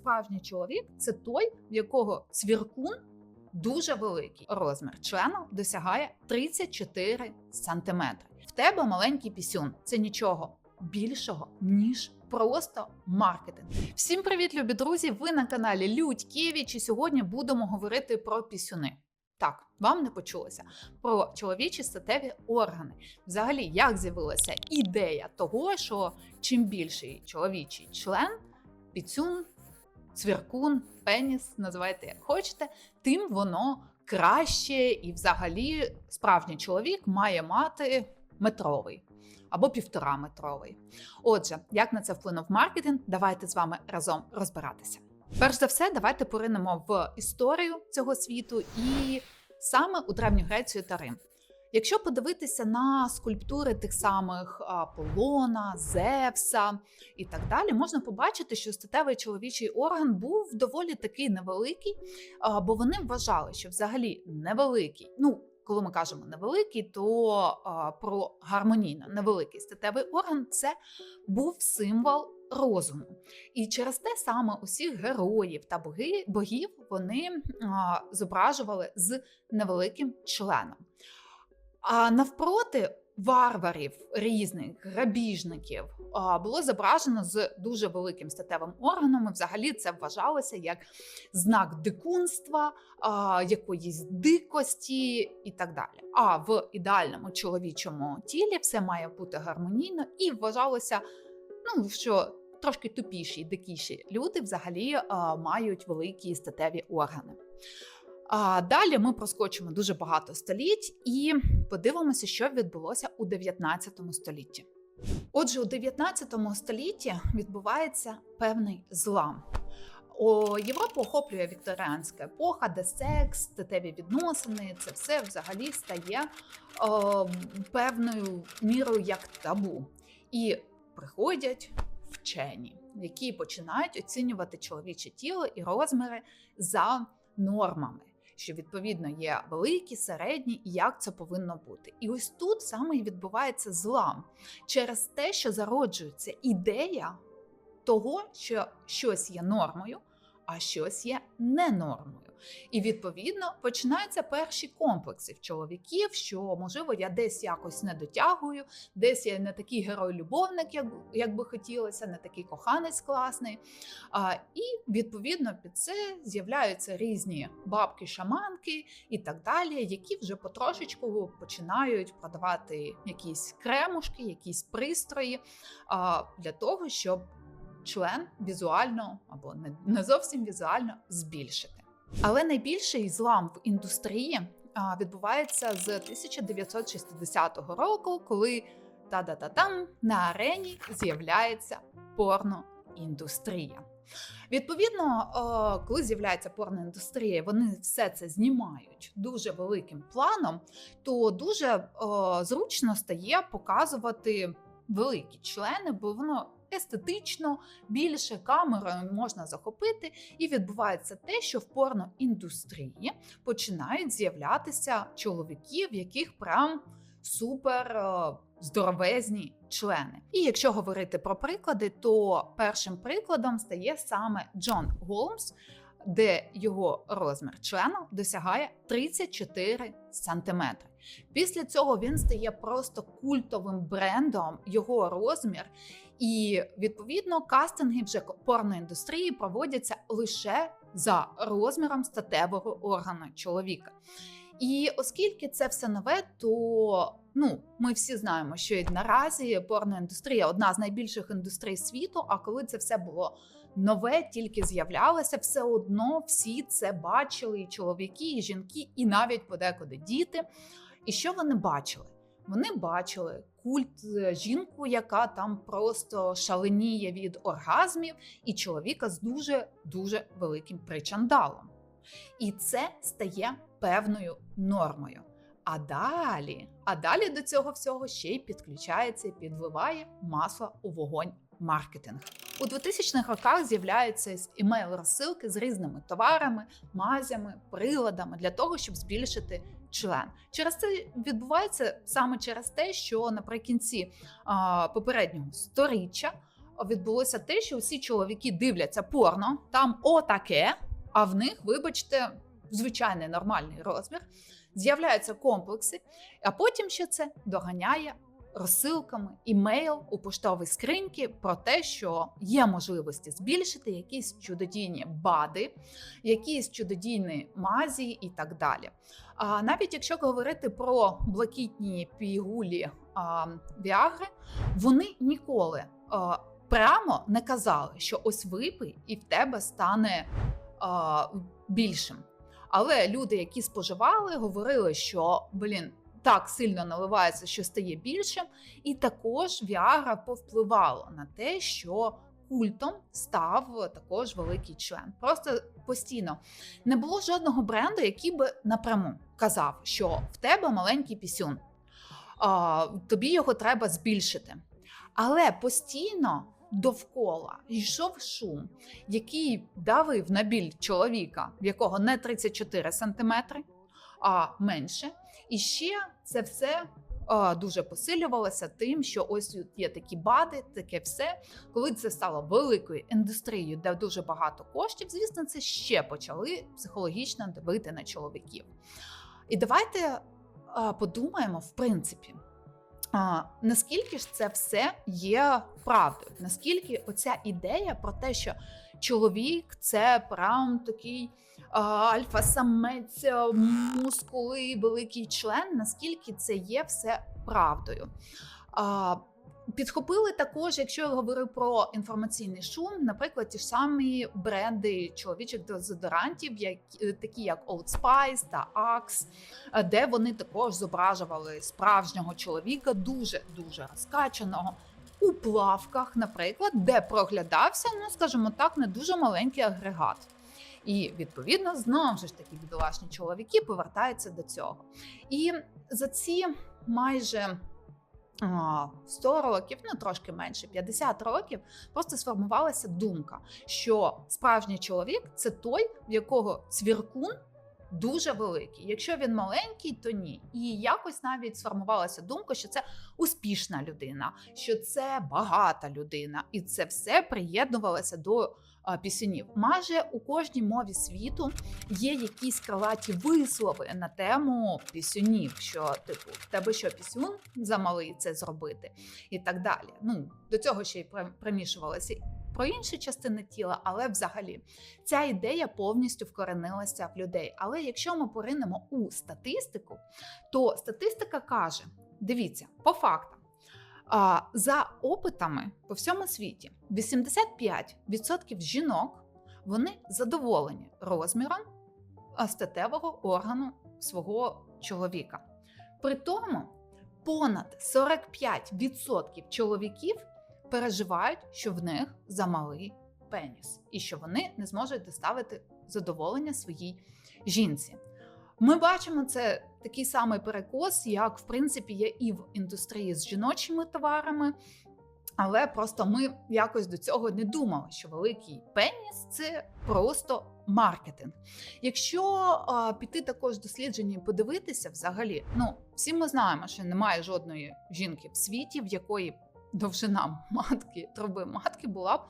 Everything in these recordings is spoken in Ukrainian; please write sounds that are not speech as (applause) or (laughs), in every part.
справжній чоловік це той, в якого цвіркун дуже великий. Розмір члену досягає 34 сантиметри. В тебе маленький пісюн. Це нічого більшого ніж просто маркетинг. Всім привіт, любі друзі! Ви на каналі Людькевич і сьогодні будемо говорити про пісюни. Так, вам не почулося про чоловічі статеві органи. Взагалі, як з'явилася ідея того, що чим більший чоловічий член, піцюн, цвіркун, пеніс, називайте як хочете, тим воно краще і взагалі справжній чоловік має мати метровий або півтора метровий. Отже, як на це вплинув маркетинг, давайте з вами разом розбиратися. Перш за все, давайте поринемо в історію цього світу і саме у Древню Грецію та Рим. Якщо подивитися на скульптури тих самих Аполлона, Зевса і так далі, можна побачити, що статевий чоловічий орган був доволі такий невеликий, бо вони вважали, що взагалі невеликий, ну коли ми кажемо невеликий, то а, про гармонійно невеликий статевий орган це був символ розуму. І через те саме усіх героїв та боги, богів вони а, зображували з невеликим членом. А навпроти варварів різних грабіжників було зображено з дуже великим статевим органом. І Взагалі це вважалося як знак дикунства, якоїсь дикості і так далі. А в ідеальному чоловічому тілі все має бути гармонійно і вважалося, ну що трошки тупіші, дикіші люди взагалі а, мають великі статеві органи. А далі ми проскочимо дуже багато століть і подивимося, що відбулося у 19 столітті. Отже, у 19 столітті відбувається певний злам. О, Європу охоплює вікторіанська епоха, де секс, статеві відносини, це все взагалі стає о, певною мірою як табу. І приходять вчені, які починають оцінювати чоловіче тіло і розміри за нормами що відповідно є великі, середні, і як це повинно бути. І ось тут саме і відбувається злам через те, що зароджується ідея того, що щось є нормою, а щось є ненормою. І відповідно починаються перші комплекси в чоловіків, що можливо я десь якось не дотягую, десь я не такий герой-любовник, як, як би хотілося, не такий коханець класний. А, І відповідно під це з'являються різні бабки-шаманки і так далі, які вже потрошечку починають продавати якісь кремушки, якісь пристрої а, для того, щоб член візуально або не, зовсім візуально збільшити. Але найбільший злам в індустрії відбувається з 1960 року, коли та-да-та-там на арені з'являється порноіндустрія. Відповідно, коли з'являється порноіндустрія, вони все це знімають дуже великим планом, то дуже зручно стає показувати великі члени, бо воно естетично більше камерою можна захопити, і відбувається те, що в порноіндустрії починають з'являтися чоловіки, в яких прям супер е, здоровезні члени. І якщо говорити про приклади, то першим прикладом стає саме Джон Голмс. Де його розмір члену досягає 34 сантиметри. Після цього він стає просто культовим брендом, його розмір, і відповідно кастинги вже порноіндустрії проводяться лише за розміром статевого органу чоловіка. І оскільки це все нове, то ну ми всі знаємо, що і наразі порноіндустрія одна з найбільших індустрій світу. А коли це все було нове, тільки з'являлося, все одно всі це бачили, і чоловіки, і жінки, і навіть подекуди діти. І що вони бачили? Вони бачили культ е, жінку, яка там просто шаленіє від оргазмів, і чоловіка з дуже дуже великим причандалом. І це стає певною нормою. А далі, а далі до цього всього ще й підключається і підливає масло у вогонь маркетинг. У 2000-х роках з'являються імейл-розсилки з різними товарами, мазями, приладами для того, щоб збільшити член. Через це відбувається саме через те, що наприкінці а, попереднього сторіччя відбулося те, що всі чоловіки дивляться порно, там отаке, а в них, вибачте, звичайний нормальний розмір. З'являються комплекси, а потім ще це доганяє розсилками, імейл у поштовій скриньки про те, що є можливості збільшити якісь чудодійні бади, якісь чудодійні мазі і так далі. А навіть якщо говорити про блакитні пігулі а, Віагри, вони ніколи а, прямо не казали, що ось випий і в тебе стане а, більшим. Але люди, які споживали, говорили, що блін. Так сильно наливається, що стає більшим, і також Віагра повпливало на те, що культом став також великий член. Просто постійно не було жодного бренду, який би напряму казав, що в тебе маленький пісюн, тобі його треба збільшити. Але постійно довкола йшов шум, який давив на біль чоловіка, в якого не 34 сантиметри, а менше. І ще це все дуже посилювалося тим, що ось є такі бади, таке все. Коли це стало великою індустрією, де дуже багато коштів, звісно, це ще почали психологічно давити на чоловіків. І давайте подумаємо, в принципі. А, наскільки ж це все є правдою? Наскільки оця ідея про те, що чоловік це прям такий альфа-самець, мускули, великий член, наскільки це є все правдою? Підхопили також, якщо я говорю про інформаційний шум, наприклад, ті ж самі бренди чоловічих дезодорантів, які такі як Old Spice та Axe, е, де вони також зображували справжнього чоловіка, дуже дуже розкачаного. У плавках, наприклад, де проглядався, ну скажімо так, не дуже маленький агрегат. І відповідно знову ж таки бідолашні чоловіки повертаються до цього. І за ці майже 100 років, ну трошки менше, 50 років, просто сформувалася думка, що справжній чоловік це той, в якого цвіркун дуже великий. Якщо він маленький, то ні. І якось навіть сформувалася думка, що це успішна людина, що це багата людина, і це все приєднувалося до пісюнів. Майже у кожній мові світу є якісь крилаті вислови на тему пісюнів, що типу в тебе що пісюн замалий це зробити, і так далі. Ну до цього ще й примішувалося. Про інші частини тіла, але взагалі ця ідея повністю вкоренилася в людей. Але якщо ми поринемо у статистику, то статистика каже: дивіться, по фактам, за опитами по всьому світі 85% жінок вони задоволені розміром статевого органу свого чоловіка. При тому понад 45% чоловіків переживають, що в них замалий пеніс, і що вони не зможуть доставити задоволення своїй жінці. Ми бачимо це такий самий перекос, як в принципі є і в індустрії з жіночими товарами. Але просто ми якось до цього не думали, що великий пеніс це просто маркетинг. Якщо а, піти також дослідження і подивитися, взагалі, ну всі ми знаємо, що немає жодної жінки в світі, в якої довжина (laughs) матки, труби матки була б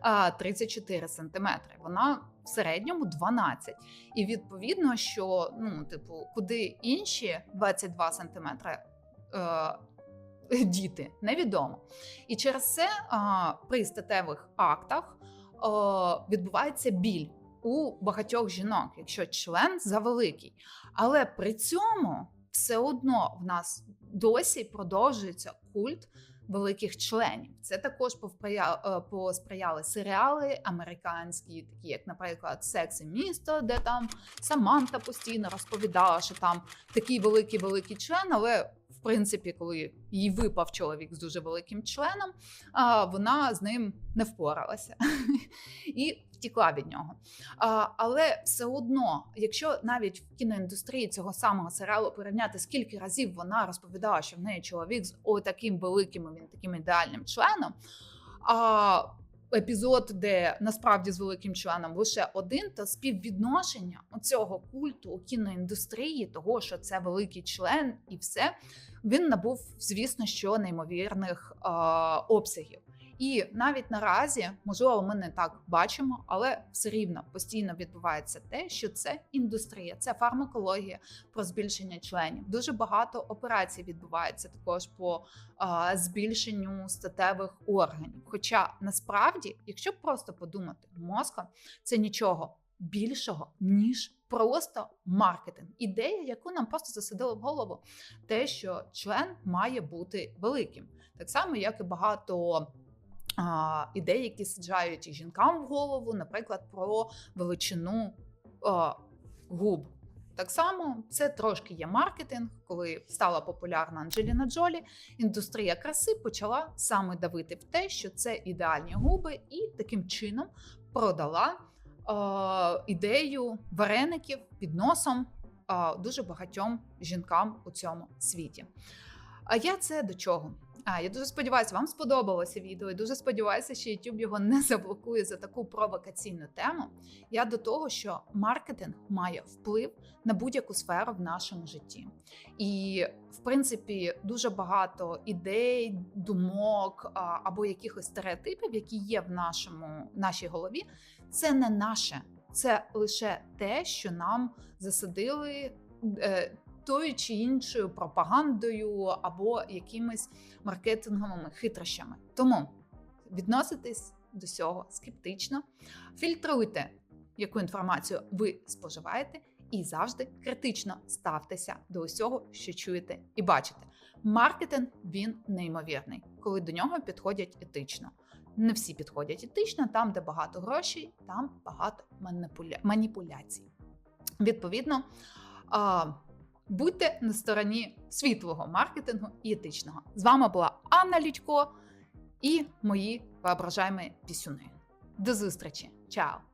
а, 34 сантиметри. Вона в середньому 12. І відповідно, що ну, типу, куди інші 22 сантиметри. Е, Діти невідомо, і через це а, при статевих актах а, відбувається біль у багатьох жінок, якщо член завеликий. Але при цьому все одно в нас досі продовжується культ великих членів. Це також е, посприяли серіали американські, такі як, наприклад, «Секс і місто, де там Саманта постійно розповідала, що там такий великий великий член, але принципі, коли їй випав чоловік з дуже великим членом, вона з ним не впоралася (laughs) і втікла від нього. Але все одно, якщо навіть в кіноіндустрії цього самого серіалу порівняти, скільки разів вона розповідала, що в неї чоловік з отаким великим він таким ідеальним членом. А епізод, де насправді з великим членом лише один, то співвідношення цього культу у кіноіндустрії, того що це великий член, і все він набув, звісно, що неймовірних е, обсягів. І навіть наразі, можливо, ми не так бачимо, але все рівно постійно відбувається те, що це індустрія, це фармакологія про збільшення членів. Дуже багато операцій відбувається також по а, збільшенню статевих органів. Хоча насправді, якщо просто подумати, мозка це нічого більшого ніж просто маркетинг. Ідея, яку нам просто засадили в голову, те, що член має бути великим, так само як і багато. Ідей, які саджають жінкам в голову, наприклад, про величину губ. Так само це трошки є маркетинг, коли стала популярна Анджеліна Джолі. Індустрія краси почала саме давити в те, що це ідеальні губи, і таким чином продала е, ідею вареників під носом е, дуже багатьом жінкам у цьому світі. А я це до чого? А я дуже сподіваюся, вам сподобалося відео. і Дуже сподіваюся, що YouTube його не заблокує за таку провокаційну тему. Я до того, що маркетинг має вплив на будь-яку сферу в нашому житті, і в принципі дуже багато ідей, думок або якихось стереотипів, які є в нашому нашій голові. Це не наше, це лише те, що нам засадили. Тою чи іншою пропагандою або якимись маркетинговими хитрощами. Тому відноситесь до цього скептично, фільтруйте, яку інформацію ви споживаєте, і завжди критично ставтеся до усього, що чуєте і бачите. Маркетинг він неймовірний, коли до нього підходять етично. Не всі підходять етично, там, де багато грошей, там багато маніпуля... маніпуляцій. Відповідно, будьте на стороні світлого маркетингу і етичного. З вами була Анна Людько і мої воображаємо пісюни. До зустрічі! Чао!